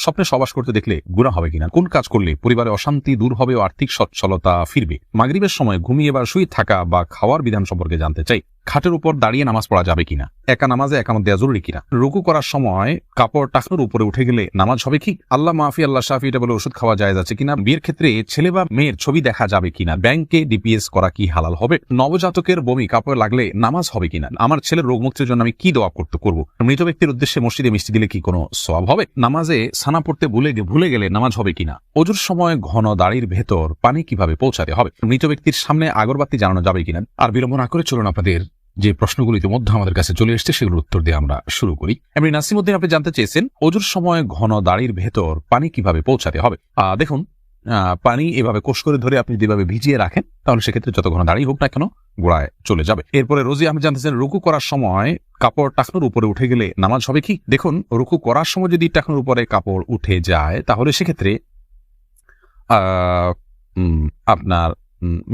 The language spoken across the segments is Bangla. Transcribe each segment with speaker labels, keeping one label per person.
Speaker 1: স্বপ্নে সবাস করতে দেখলে গুণা হবে কিনা? কোন কাজ করলে পরিবারে অশান্তি দূর হবে ও আর্থিক সচ্ছলতা ফিরবে? মাগরীবের সময় ঘুমিয়ে বা শুয়ে থাকা বা খাওয়ার বিধান সম্পর্কে জানতে চাই। খাটের উপর দাঁড়িয়ে নামাজ পড়া যাবে কিনা? একা নামাজে একামত দেওয়া জরুরি কিনা? রুকু করার সময় কাপড় টাকনোর উপরে উঠে গেলে নামাজ হবে কি? আল্লাহ মাফি, আল্লাহ শাফি, এটা বলে ওষুধ খাওয়া যায় যাচ্ছে কিনা? বিয়ের ক্ষেত্রে ছেলে বা মেয়ের ছবি দেখা যাবে কিনা? ব্যাংকে ডিপিএস করা কি হালাল হবে? নবজাতকের বমি কাপড় লাগলে নামাজ হবে কিনা? আমার ছেলের রোগ মুক্তির জন্য আমি কি দোয়া করতে করব? মৃত ব্যক্তির উদ্দেশ্যে মসজিদে মিষ্টি দিলে কি কোনো সব হবে? নামাজে সানা পড়তে ভুলে ভুলে গেলে নামাজ হবে কিনা? অজুর সময় ঘন দাড়ির ভেতর পানি কীভাবে পৌঁছাতে হবে? মৃত ব্যক্তির সামনে আগরবাতি জানানো যাবে কিনা? আর বিলম্ব না করে চলুন আপনাদের যে প্রশ্নগুলো ইতিমধ্যে আমাদের কাছে চলে এসেছে, সেগুলোর উত্তর দিয়ে আমরা শুরু করি। এমনি নাসিমুদ্দিন, আপনি জানতে চেয়েছেন, অজুর সময় ঘন দাড়ির ভেতর পানি কীভাবে পৌঁছাতে হবে? দেখুন পানি এভাবে কোষ করে ধরে আপনি যেভাবে ভিজিয়ে রাখেন, তাহলে সেক্ষেত্রে যত ঘন দাঁড়িয়ে হোক না কেন, গোড়ায় চলে যাবে। এরপরে রোজি, আপনি জানতেছেন, রুকু করার সময় কাপড় টাকনোর উপরে উঠে গেলে নামাজ হবে কি? দেখুন, রুকু করার সময় যদি টাকনোর উপরে কাপড় উঠে যায়, তাহলে সেক্ষেত্রে আপনার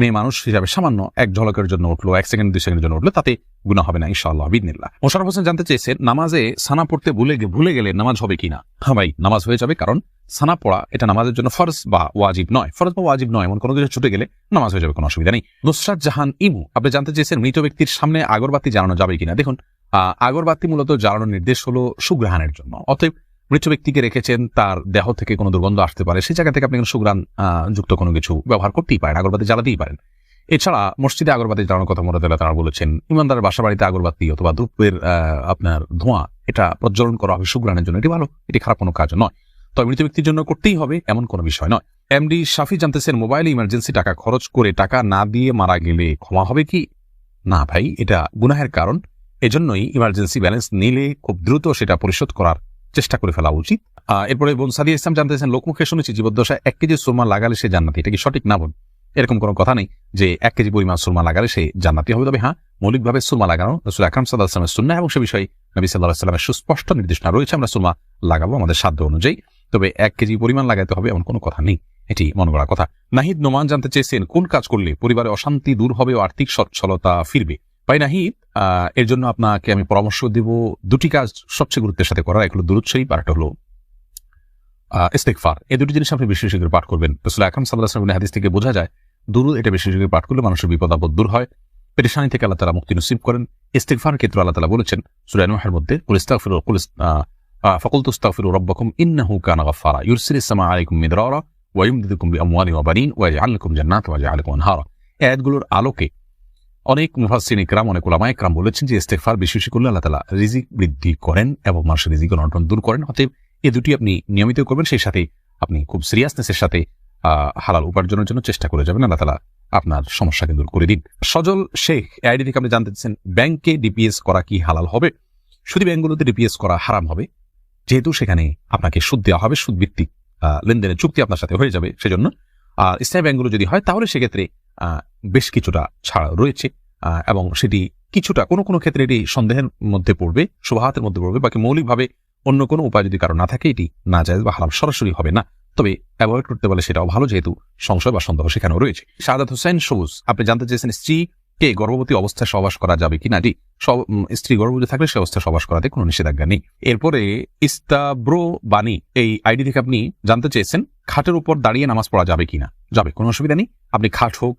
Speaker 1: মেয়ে মানুষ হিসাবে সামান্য এক ঝলকের জন্য উঠল, এক সেকেন্ড দুই সেকেন্ডের জন্য উঠল, তাতে গুণা হবে না, ইনশাআল্লাহ বিদিনিল্লাহ মোশারফ হোসেন জানতে চেয়েছেন, নামাজে সানা পড়তে ভুলে ভুলে গেলে নামাজ হবে কিনা? হ্যাঁ ভাই, নামাজ হয়ে যাবে কারণ সানা পড়া এটা নামাজের জন্য ফরজ বা ওয়াজিব নয়। ফরজ বা ওয়াজিব নয়, এমন কোনো কিছু ছুটে গেলে নামাজ হয়ে যাবে, কোনো অসুবিধা নেই। নুসরাত জাহান ইমু আপনি জানতে চেয়েছেন মৃত ব্যক্তির সামনে আগরবাতি জ্বালানো যাবে কিনা? দেখুন আগরবাতি মূলত জ্বালানোর নির্দেশ হলো সুগ্রহাণের জন্য, অতএব মৃত ব্যক্তিকে রেখেছেন, তার দেহ থেকে কোনো দুর্গন্ধ আসতে পারে, সেই জায়গা থেকে আপনি কোনো সুগ্রাণ যুক্ত কোনো কিছু ব্যবহার করতেই পারেন, আগরবাতি জ্বালাতেই পারেন। এছাড়া মসজিদে আগরবাতি জ্বালানোর কথা মনে তারা বলেছেন ইমানদারের বাসা বাড়িতে আগরবাতি অথবা ধূপের আপনার ধোঁয়া, এটা প্রজ্বলন করা হবে সুগ্রাণের জন্য, এটি ভালো, এটি খারাপ কোনো কাজ নয়। তবে মৃত ব্যক্তির জন্য করতেই হবে এমন কোনো বিষয় নয়। এমডি শাফি জানতেছেন, মোবাইলে ইমার্জেন্সি টাকা খরচ করে টাকা না দিয়ে মারা গেলে ক্ষমা হবে কি? না ভাই, এটা গুনাহের কারণ। এজন্যই ইমার্জেন্সি ব্যালেন্স নিলে খুব দ্রুত সেটা পরিশোধ করার চেষ্টা করে ফেলা উচিত। এরপরে বোন সাদিয়া ইসলাম জানতেছেন লোকমুখে শুনেছি জীবদ্দশায় এক কেজি সুরমা লাগালে সে জান্নাতি। এটা কি সঠিক না বোন এরকম কোনো কথা নেই যে এক কেজি পরিমাণ সুরমা লাগালে সে জান্নাতি হবে। তবে হ্যাঁ মৌলিকভাবে সুরমা লাগানো রসুল আকরাম সাল্লাহ আসলামের সুন্না এবং সে বিষয়ে নবী সাল্লাহ সাল্লামের সুস্পষ্ট নির্দেশনা রয়েছে, আমরা সুরমা লাগাবো আমাদের সাধ্য অনুযায়ী। তবে এক কেজি পরিমাণ লাগাতে হবে এমন কোনো কথা নেই। এটি মনে করা কথা। নাহিদ নোমান জানতে চেয়েছেন, কোন কাজ করলে পরিবারে অশান্তি দূর হবে ও আর্থিক সচ্ছলতা ফিরবে? ভাই নাহিদ এর জন্য আপনাকে আমি পরামর্শ দেব দুটি কাজ সবচেয়ে গুরুত্বের সাথে করার এক হলো দূরত শরীফ আর একটা হলো ইস্তেকফার এই দুটি জিনিস আপনি বেশি বেশি করে পাঠ করবেন। রসুল আকরাম সাল্লাহ সাল্লামের হাদিস থেকে বোঝা যায়, দুরুদ এটা বেশি বেশি করে পাঠ করলে মানুষের বিপদ আপদ দূর হয়। পেরেশানি থেকে আল্লাহ তালা মুক্তি নসিব করেন। ইস্তেকফার ক্ষেত্রে আল্লাহ তালা বলেছেন সুরানুহের মধ্যে কুলিস্তাফির কুলিস ফকুল তুস্তাফির রব্বকুম, ইন্নাহু কানা গাফফারা। ইউরসিল ইসলামা আলাইকুম মিদরারা ওয়ায়ুমদিদুকুম বিআমওয়ালি ওয়া বানিন, ওয়া ইয়াজআলুকুম জান্নাত ওয়া ইয়াজআলুকুম আনহারা। আয়াতগুলোর আলোকে অনেক মুফাসসিন ইকরাম, অনেক ওলামা ইকরাম বলেছেন যে ইস্তেগফার বেশি বেশি আল্লাহ তাআলা রিজিক বৃদ্ধি করেন এবং মানুষের রিজিক অনটন দূর করেন। অতএব এই দুটি আপনি নিয়মিত করবেন, সেই সাথে আপনি খুব সিরিয়াসনেসের সাথে হালাল উপার্জনের জন্য চেষ্টা করে যাবেন। আল্লাহ তাআলা আপনার সমস্যাকে দূর করে দিন। সজল শেখ আইডি থেকে আপনি জানতে চাচ্ছেন, ব্যাংকে ডিপিএস করা কি হালাল হবে? শুধু ব্যাংকগুলোতে ডিপিএস করা হারাম হবে, যেহেতু সেখানে আপনাকে সুদ দেওয়া হবে সুদ ভিত্তিক লেনদেনের চুক্তি আপনার সাথে হয়ে যাবে সেজন্য। আর ইসলামী ব্যাংকগুলো যদি হয়, তাহলে সেক্ষেত্রে বেশ কিছুটা ছাড় রয়েছে। এবং সেটি কিছুটা কোনো কোনো ক্ষেত্রে এটি সন্দেহের মধ্যে পড়বে, শুভাহাতের মধ্যে পড়বে, বাকি মৌলিকভাবে অন্য কোনো উপায় যদি কারও না থাকে, এটি না যায় বা হারাম সরাসরি হবে না। তবে অ্যাভয়েড করতে পারলে সেটাও ভালো, যেহেতু সংশয় বা সন্দেহ সেখানেও রয়েছে। সাদাত হোসেন, সবুজ। আপনি জানতে চেয়েছেন স্ত্রী কে গর্ভবতী অবস্থায় সহবাস করা যাবে কি না? জি, সব- স্ত্রী গর্ভবতী থাকলে সে অবস্থায় সহবাস করাতে কোনো নিষেধাজ্ঞা নেই। এরপরে ইস্তাব্রো বাণী এই আইডি থেকে আপনি জানতে চেয়েছেন, খাটের উপর দাঁড়িয়ে নামাজ পড়া যাবে কিনা যাবে, কোনো অসুবিধা নেই। আপনি খাট হোক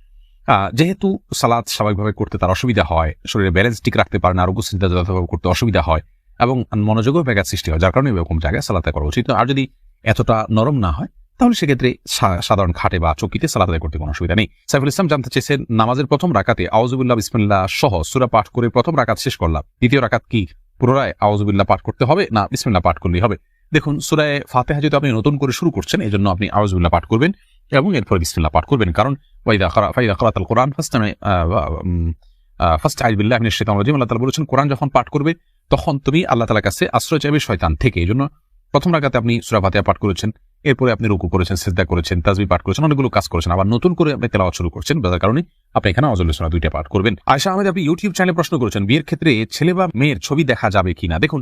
Speaker 1: যেহেতু সালাদ স্বাভাবিকভাবে করতে তার অসুবিধা হয়, শরীরে ব্যালেন্স ঠিক রাখতে পারে না আরোগ্য চিন্তা যথাযথভাবে করতে অসুবিধা হয়, এবং মনোযোগও ব্যাঘাত সৃষ্টি হয়, যার কারণে এরকম জায়গায় সালাতে করা উচিত। আর যদি এতটা নরম না হয়, তাহলে সেক্ষেত্রে সাধারণ খাটে বা চকিতে সালাত আদায় করতে কোনো অসুবিধা নেই। সাইফুল ইসলাম জানতে চেয়েছেন, নামাজের প্রথম রাকাতে আউজুবুল্লাহ বিসমিল্লাহ সহ সুরা পাঠ করে প্রথম রাকাত শেষ করলাম। দ্বিতীয় রাকাত কি? পুনরায় আউজুবিল্লাহ পাঠ করতে হবে না বিসমিল্লাহ পাঠ করলেই হবে? দেখুন, সুরায় ফাতেহা যদি আপনি নতুন করে শুরু করছেন এই জন্য আপনি আউজুবিল্লাহ পাঠ করবেন এবং এরপর বিসমিল্লাহ পাঠ করবেন। কারণ ওয়াইদা খরা ফাইদা খরাতাল কোরআন ফার্স্ট ফার্স্ট আইবিল্লাহ আপনি সেটা রাজিম আল্লাহ বলেছেন, কোরআন যখন পাঠ করবে, তখন তুমি আল্লাহ তালার কাছে আশ্রয় চাইবে শয়তান থেকে। এই জন্য প্রথম রাগাতে আপনি সুরা ফাতেহা পাঠ করেছেন, এরপরে আপনি রুকু করেছেন, সেজদা করেছেন তাজবি পাঠ করেছেন, অনেকগুলো কাজ করেছেন। আবার নতুন করে আপনি তেলাওয়াত শুরু করছেন, যার কারণে আপনি এখানে অজলেশনা দুইটা পাঠ করবেন। আয়সা আহমেদ, আপনি ইউটিউব চ্যানেলে প্রশ্ন করেছেন, বিয়ের ক্ষেত্রে ছেলে বা মেয়ের ছবি দেখা যাবে কিনা? দেখুন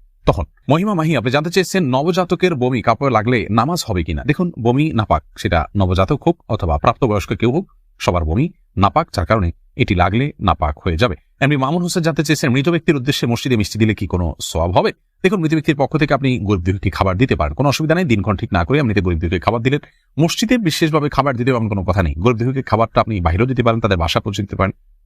Speaker 1: তখন। মহিমা মাহি, আপনি জানতে চেয়েছেন নবজাতকের বমি কাপড়ে লাগলে নামাজ হবে কিনা? দেখুন, বমি নাপাক, সেটা নবজাতক হোক অথবা প্রাপ্তবয়স্ক কেউ হোক, সবার বমি নাপাক, যার কারণে এটি লাগলে নাপাক হয়ে যাবে। এমনি মামুন হোসেন জানতে চেয়েছেন মৃত ব্যক্তির উদ্দেশ্যে মসজিদে মিষ্টি দিলে কি কোনো সওয়াব হবে? দেখুন, মৃত ব্যক্তির পক্ষ থেকে আপনি গরিব দুঃখী খাবার দিতে পারেন। কোনো অসুবিধা নেই, দিনক্ষণ ঠিক না করে আপনি গরিব দুঃখী খাবার দিলেন। মসজিদে বিশেষভাবে খাবার দিতে এমন কোনো কথা নেই। গরিব দুঃখী খাবারটা আপনি বাইরেও দিতে পারেন, তাদের বাসা পৌঁছে দিতে পারেন।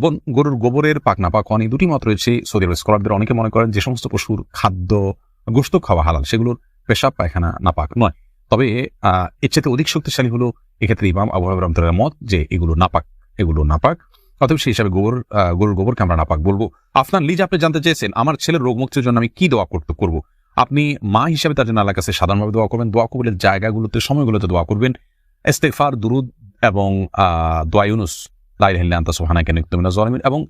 Speaker 1: বোন গরুর গোবরের পাক নাপাক অনেক দুটি মত রয়েছে সৌদি আরব স্কলারদের। অনেকে মনে করেন যে সমস্ত পশুর খাদ্য গোস্ত খাওয়া হালাল সেগুলোর পেশাব পায়খানা নাপাক নয়। তবে এর চেয়ে অধিক শক্তিশালী হলো এক্ষেত্রে ইমাম আবু রহমতুল্লাহ মত যে এগুলো নাপাক এগুলো নাপাক। অতএব সেই হিসাবে গোবর গরুর গোবরকে আমরা নাপাক বলব। আফনান লিজ আপনি জানতে চেয়েছেন আমার ছেলের রোগ মুক্তির জন্য আমি কি দোয়া করতে করব? আপনি মা হিসাবে তার জন্য কাছে সাধারণভাবে দোয়া করবেন। দোয়া কবুলের জায়গাগুলোতে সময়গুলোতে দোয়া করবেন। ইস্তেগফার দুরুদ এবং আহ, এবং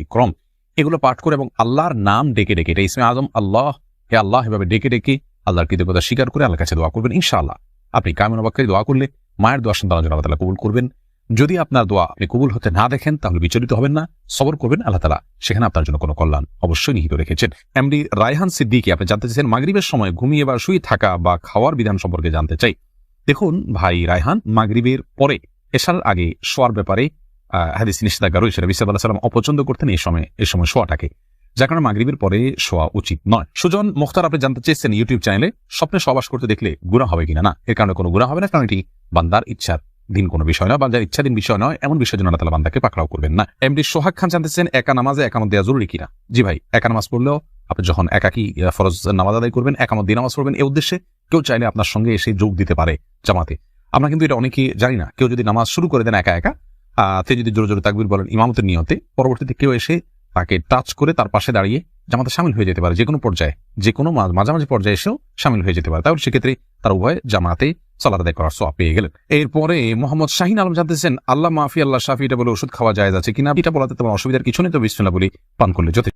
Speaker 1: ইকরাম। এগুলো পাঠ করে এবং আল্লাহর নাম ডেকে ডেকে, এটা ইসমে আজম, আল্লাহ হে আল্লাহ এভাবে ডেকে ডেকে আল্লাহর কৃতজ্ঞতা স্বীকার করে কাছে দোয়া করবেন আপনি কামিন অবাক্যে দোয়া করলে মায়ের দোয়া সন্তান আল্লাহ কবুল করবেন। যদি আপনার দোয়া আপনি কবুল হতে না দেখেন, তাহলে বিচলিত হবেন না, সবর করবেন আল্লাহ তালা সেখানে আপনার জন্য কোনো কল্যাণ অবশ্যই নিহিত রেখেছেন। এমডি রায়হান সিদ্দিকি, আপনি জানতে চাইছেন মাগরিবের সময় ঘুমিয়ে বা শুয়ে থাকা বা খাওয়ার বিধান সম্পর্কে জানতে চাই। দেখুন ভাই রায়হান, মাগরিবের পরে এশার আগে শোয়ার ব্যাপারে হাদিস নিষেধাজ্ঞা রয়েছে। নবী সাল্লাহ সাল্লাম অপছন্দ করতেন এই সময় এই সময় শোয়াটাকে। যার কারণে মাগরিবের পরে শোয়া উচিত নয়। সুজন মুখতার, আপনি জানতে চেয়েছেন ইউটিউব চ্যানেলে স্বপ্নে সবাস করতে দেখলে গুণা হবে কিনা? না, এর কারণে কোনো গুণা হবে না, কারণ এটি বান্দার ইচ্ছার দিন, কোনো বিষয় নয়। বান্দার ইচ্ছাধীন বিষয় নয়, এমন বিষয়ের জন্য আল্লাহ বান্দাকে পাকড়াও করবেন না। এমডি সোহাগ খান জানতেছেন একা নামাজে একামত দেওয়া জরুরি কিনা? জি ভাই, একা নামাজ পড়লেও আপনি যখন একাকি ফরজ নামাজ আদায় করবেন, একামত দিয়ে নামাজ পড়বেন এই উদ্দেশ্যে কেউ চাইলে আপনার সঙ্গে এসে যোগ দিতে পারে জামাতে। আমরা কিন্তু এটা অনেকেই জানি না। কেউ যদি নামাজ শুরু করে দেন একা একা তে যদি জোরে জোরে তাকবির বলেন ইমামতের নিয়তে, পরবর্তীতে কেউ এসে তাকে টাচ করে তার পাশে দাঁড়িয়ে জামাতে সামিল হয়ে যেতে পারে যে কোনো পর্যায়ে যে কোনো মাঝামাঝি পর্যায়ে এসেও সামিল হয়ে যেতে পারে। তাহলে সেক্ষেত্রে তার উভয় জামাতে সালাদ আদায় করার সোয়া পেয়ে গেলেন। এরপরে মোহাম্মদ শাহিন আলম জানতেছেন, আল্লাহ মাফি, আল্লাহ শাফি, এটা বলে ওষুধ খাওয়া যায় আছে কিনা? এটা বলাতে তোমার অসুবিধার কিছু নেই তো বিশ্বনা বলি পান করলে যথেষ্ট।